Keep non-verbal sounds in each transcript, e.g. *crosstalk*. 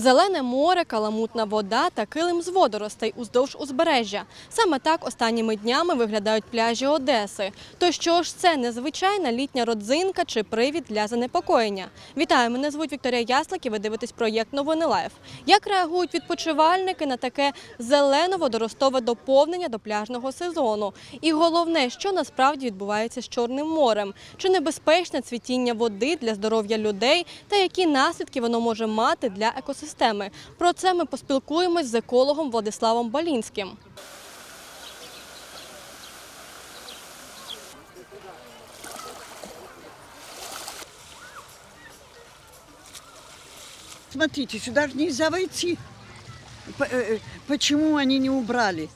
Зелене море, каламутна вода та килим з водоростей уздовж узбережжя. Саме так останніми днями виглядають пляжі Одеси. То що ж це незвичайна літня родзинка чи привід для занепокоєння? Вітаю, мене звуть Вікторія Яслик і ви дивитесь проєкт Новини Лайф. Як реагують відпочивальники на таке зелено-водоростове доповнення до пляжного сезону? І головне, що насправді відбувається з Чорним морем? Чи небезпечне цвітіння води для здоров'я людей та які наслідки воно може мати для екосистеми? Про це ми поспілкуємось з екологом Владиславом Балінським. Смотрите, сюда же нельзя войти. П- э, э, Почему они не убрали?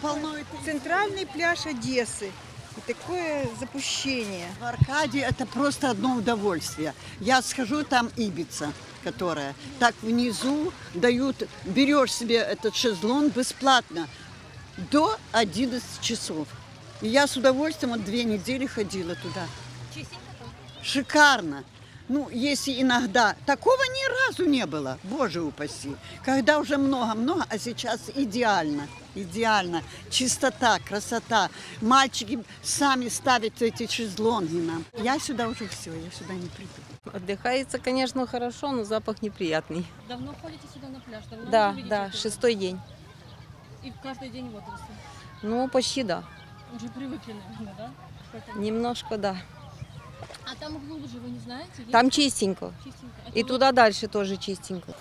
Полно это. Центральный пляж Одессы. И такое запущение. В Аркадии это просто одно удовольствие. Я схожу, там Ибица, которая. Так внизу дают, берешь себе этот шезлон бесплатно до 11 часов. И я с удовольствием вот две недели ходила туда. Шикарно. Ну, если иногда. Такого ни разу не было, боже упаси. Когда уже много-много, а сейчас идеально. Идеально. Чистота, красота. Мальчики сами ставят эти шезлонги нам. Я сюда уже все, я сюда не приду. Отдыхается, конечно, хорошо, но запах неприятный. Давно ходите сюди на пляж? Давно Да, да, шестой день. І кожен день водоросли. Ну, почти да. Уже привыкли, наверное, да? Немножко, да. А там глубже, вы не знаете? Есть Там чистенько. чистенько? И туда дальше тоже чистенько.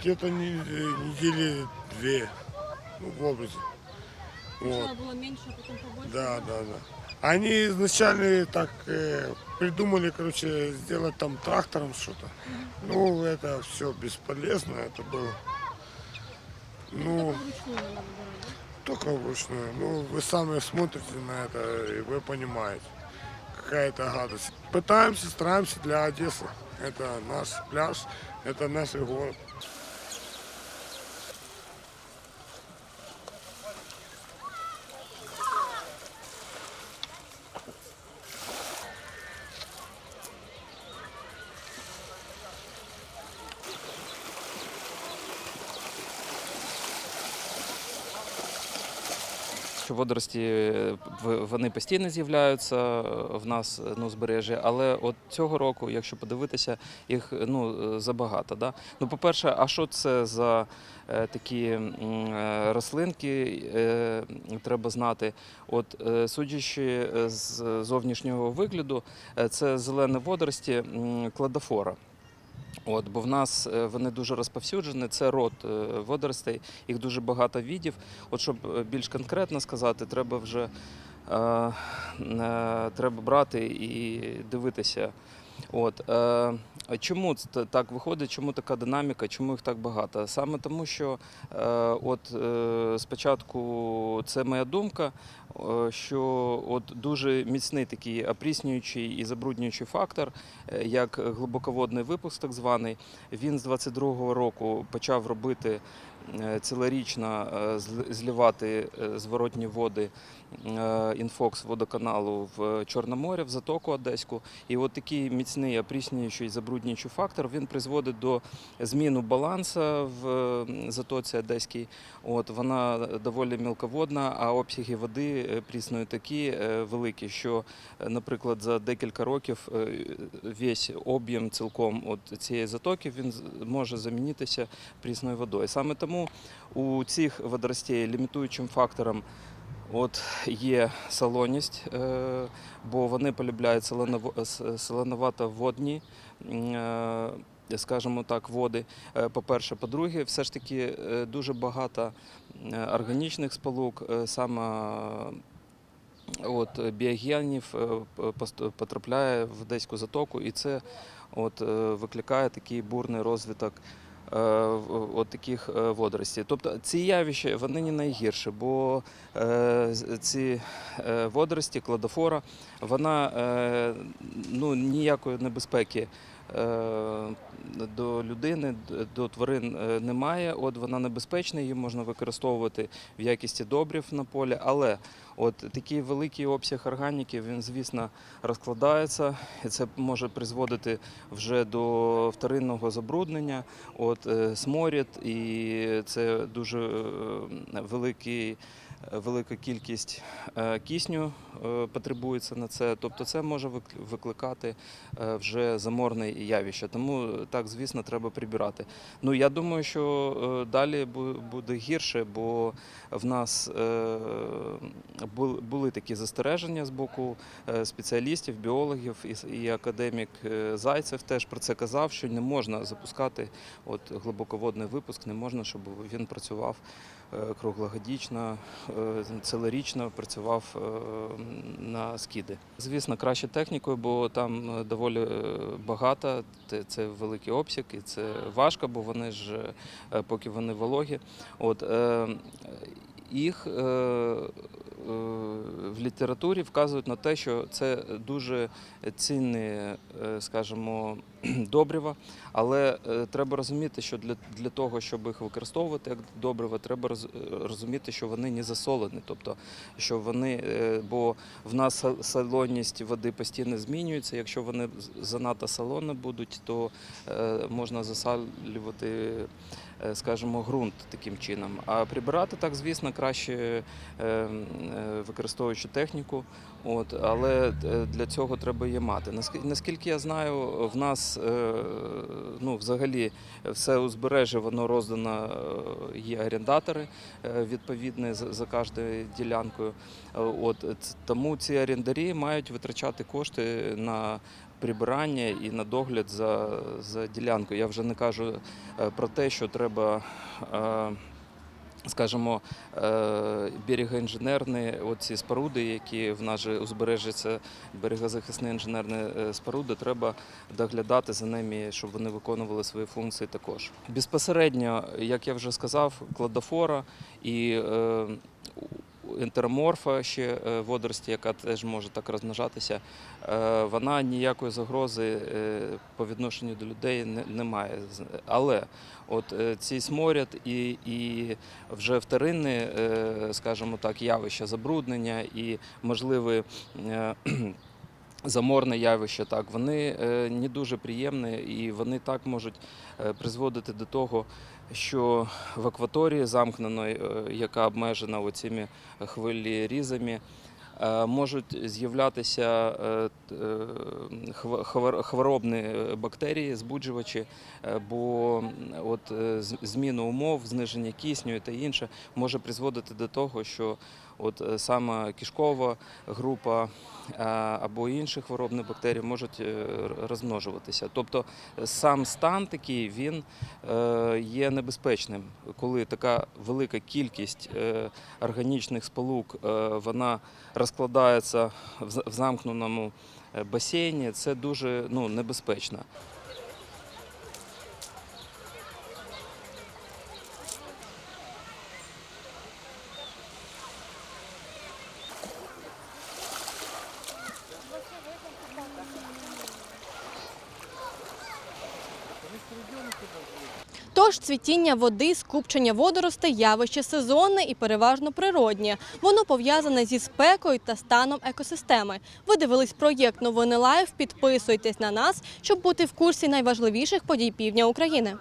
Где-то не- недели две ну, в области. Вот. Было меньше, а потом побольше. Да, да, да. Они изначально так э, придумали, короче, сделать там трактором что-то. Ну, это все бесполезно, это было. Ну, только вручную. Ну, вы сами смотрите на это, и вы понимаете, какая это гадость. Пытаемся, стараемся для Одессы. Это наш пляж, это наш город. Що водорості е, вони постійно з'являються е, в нас е, на узбережжі, але от цього року, якщо подивитися, їх е, ну е, забагато. Да? Ну, по-перше, а що це за е, такі е, рослинки? Е, треба знати. От е, судячи е, з зовнішнього вигляду, е, це зелені водорості м, кладофора. От, бо в нас е, вони дуже розповсюджені, це род е, водоростей, їх дуже багато видів. От щоб е, більш конкретно сказати, треба вже е, е, треба брати і дивитися. От, е, чому це так виходить, чому така динаміка, чому їх так багато? Саме тому, що е, от, е, спочатку це моя думка, е, що от дуже міцний такий опріснюючий і забруднюючий фактор, е, як глибоководний випуск, так званий, він з 22-го року почав робити цілорічно е, зл- зливати е, зворотні води е, інфокс водоканалу в Чорноморі, в затоку Одеську. І от такий міцний опріснюючий забруднюючий фактор він призводить до зміну балансу в е, затоці Одеській. От вона доволі мілководна, а обсяги води е, прісної такі е, великі, що, е, наприклад, за декілька років е, весь об'єм цілком от цієї затоки він може замінитися прісною водою. Саме тому у цих водоростей лімітуючим фактором От є солоність, е, бо вони полюбляють соленовато-водні, е, скажімо так, води. Е, По-перше, по-друге, все ж таки дуже багато органічних сполук, саме от, біогенів потрапляє в Одеську затоку, і це от, викликає такий бурний розвиток от таких е, водоростей. Тобто ці явища вони не найгірші, бо е, ці е, водорості, кладофора, вона е, ну, ніякої небезпеки е, до людини, до тварин е, немає. От вона небезпечна, її можна використовувати в якісті добрив на полі, але от такий великий обсяг органіків, він, звісно, розкладається, і це може призводити вже до вторинного забруднення, от е, сморід, і це дуже е, великий. Велика кількість кисню потребується на це, тобто це може викликати вже заморне явище. Тому так, звісно, треба прибирати. Ну я думаю, що е, далі буде гірше, бо в нас е, були такі застереження з боку е, спеціалістів, біологів і академік Зайцев теж про це казав, що не можна запускати от глибоководний випуск, не можна, щоб він працював круглогодічно, е, цілорічно працював е, на скиди. Звісно, краще технікою, бо там е, доволі е, багато. Це- великий обсяг і це важко, бо вони ж е, поки вони вологі. От е, їх е, е, в літературі вказують на те, що це дуже цінне, е, скажімо, *clears throat* добрива, але треба розуміти, що для, для того, щоб їх використовувати як добрива, треба роз- розуміти, що вони не засолені, тобто що вони, бо в нас сол- солоність води постійно змінюється. Якщо вони занадто солоні будуть, то можна засалювати, скажімо, ґрунт таким чином. А прибирати так, звісно, краще е, е, використовуючи техніку. От, але е, для цього треба її мати. Наск- Наскільки я знаю, в нас е, ну, взагалі все узбережжя воно роздано, е, є орендатори е, відповідні за, кожною ділянкою. Е, От, тому ці орендарі мають витрачати кошти на прибирання і на догляд за, за ділянкою. Я вже не кажу е, про те, що треба. е, Скажімо, е, берегоінженерні оці споруди, які в нас же узбережжі це берегозахисні інженерні споруди, треба доглядати за ними, щоб вони виконували свої функції також. Безпосередньо, як я вже сказав, кладофора і ентероморфа ще е, водорості, яка теж може так розмножатися, е, вона ніякої загрози е, по відношенню до людей не, має. Але от цей сморяд і, і вже вторинне, скажімо так, явище забруднення і можливе *clears throat* заморне явище, так, вони не дуже приємні і вони так можуть призводити до того, що в акваторії замкненої, е, яка обмежена оціми хвилі-різами, е, можуть з'являтися е, хворобні бактерії, збуджувачі, бо от зміна умов, зниження кисню та інше може призводити до того, що от е, саме кишкова група е, або інші хворобні бактерії можуть е, розмножуватися. Тобто сам стан такий він є небезпечним, коли така велика кількість органічних сполук вона розкладається в за- замкненому басейні. Це дуже ну, небезпечно. Тож цвітіння води, скупчення водоростей – явище сезонне і переважно природнє. Воно пов'язане зі спекою та станом екосистеми. Ви дивились проєкт «Новини Лайв». Підписуйтесь на нас, щоб бути в курсі найважливіших подій півдня України.